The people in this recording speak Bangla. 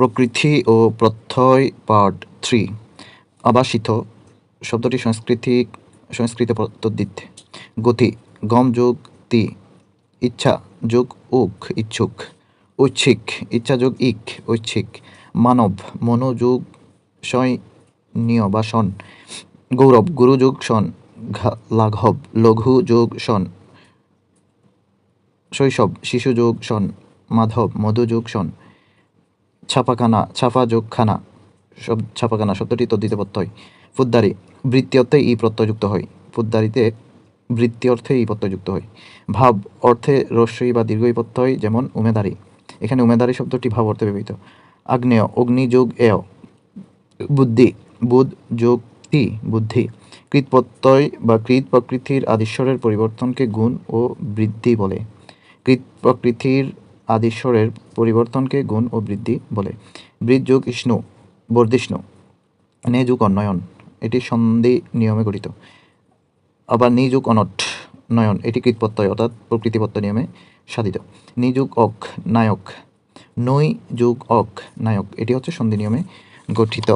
প্রকৃতি ও প্রত্যয় পার্ট থ্রি। আবাসিত শব্দটি সংস্কৃতি, সংস্কৃত পদ্ধতিত। গতি, গম যোগ, তি। ইচ্ছা যোগ উক ইচ্ছুক। ঐচ্ছিক, ইচ্ছা যোগ, ইক, ঐচ্ছিক। মানব, মনোযোগ সৈন্য বা সন গৌরব, গুরু যোগ, সন। লাঘব, লঘু যোগ, সন। শৈশব, শিশু যোগ, সন। মাধব, মধু যোগ, সন। ছাপাখানা ছাপা যোগখানা সব ছাপাখানা শব্দটি তদ্ধিত প্রত্যয় ফুদ্দারি, বৃত্তি অর্থে ই প্রত্যয়যুক্ত হয়। ফুদ্দারিতে বৃত্তি অর্থে ই প্রত্যয়যুক্ত হয়। ভাব অর্থে রস্যই বা দীর্ঘই প্রত্যয় যেমন উমেদারি। এখানে উমেদারি শব্দটি ভাব অর্থে ব্যবহৃত। আগ্নেয়, অগ্নি, যোগ, এয়। বুদ্ধি, বুধ, যোগ, তি, বুদ্ধি। কৃত প্রত্যয় বা কৃত প্রকৃতির আদিশ্বরের পরিবর্তনকে গুণ ও বৃদ্ধি বলে। কৃত প্রকৃতির আদিশ্বরের পরিবর্তনকে গুণ ও বৃদ্ধি বলে। বৃদ্ধ যোগ ইষ্ণু, বর্ধিষ্ণু নে যুগ অন্নয়ন এটি সন্ধি নিয়মে গঠিত। আবার নিযুগ অনট, নয়ন, এটি কৃতপ্রত্যয় অর্থাৎ প্রকৃতিপত্য নিয়মে সাধিত। নিযুগ অক নায়ক নৈ যুগ অক নায়ক, এটি হচ্ছে সন্ধি নিয়মে গঠিত।